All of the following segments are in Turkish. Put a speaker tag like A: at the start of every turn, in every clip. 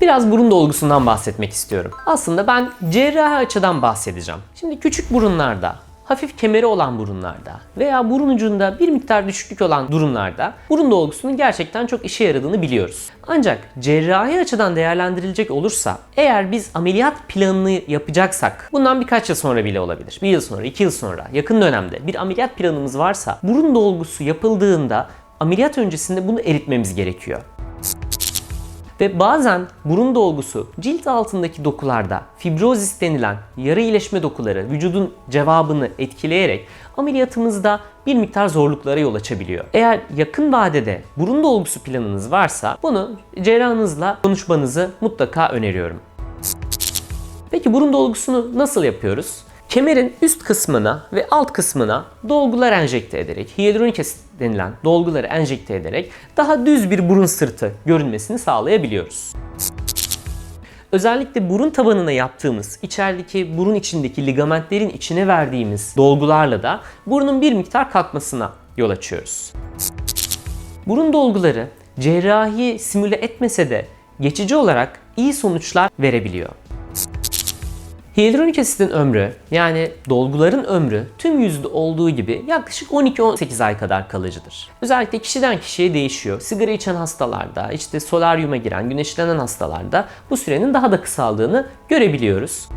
A: Biraz burun dolgusundan bahsetmek istiyorum. Aslında ben cerrahi açıdan bahsedeceğim. Şimdi küçük burunlarda, hafif kemeri olan burunlarda veya burun ucunda bir miktar düşüklük olan durumlarda burun dolgusunun gerçekten çok işe yaradığını biliyoruz. Ancak cerrahi açıdan değerlendirilecek olursa eğer biz ameliyat planını yapacaksak bundan birkaç yıl sonra bile olabilir. Bir yıl sonra, iki yıl sonra, yakın dönemde bir ameliyat planımız varsa burun dolgusu yapıldığında ameliyat öncesinde bunu eritmemiz gerekiyor. Ve bazen burun dolgusu cilt altındaki dokularda fibrozis denilen yarı iyileşme dokuları vücudun cevabını etkileyerek ameliyatımızda bir miktar zorluklara yol açabiliyor. Eğer yakın vadede burun dolgusu planınız varsa bunu cerrahınızla konuşmanızı mutlaka öneriyorum. Peki burun dolgusunu nasıl yapıyoruz? Kemerin üst kısmına ve alt kısmına dolgular enjekte ederek, hyaluronik asit denilen dolguları enjekte ederek daha düz bir burun sırtı görünmesini sağlayabiliyoruz. Özellikle burun tabanına yaptığımız, içerideki burun içindeki ligamentlerin içine verdiğimiz dolgularla da burnun bir miktar kalkmasına yol açıyoruz. Burun dolguları cerrahi simüle etmese de geçici olarak iyi sonuçlar verebiliyor. Hyaluronik asitin ömrü yani dolguların ömrü tüm yüzde olduğu gibi yaklaşık 12-18 ay kadar kalıcıdır. Özellikle kişiden kişiye değişiyor. Sigara içen hastalarda, işte solaryuma giren, güneşlenen hastalarda bu sürenin daha da kısaldığını görebiliyoruz.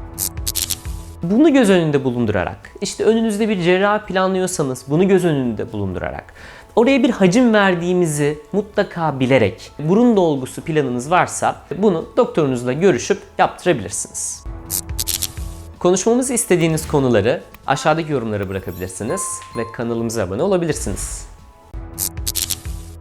A: Bunu göz önünde bulundurarak, işte önünüzde bir cerrahi planlıyorsanız bunu göz önünde bulundurarak, oraya bir hacim verdiğimizi mutlaka bilerek, burun dolgusu planınız varsa bunu doktorunuzla görüşüp yaptırabilirsiniz. Konuşmamızı istediğiniz konuları aşağıdaki yorumlara bırakabilirsiniz ve kanalımıza abone olabilirsiniz.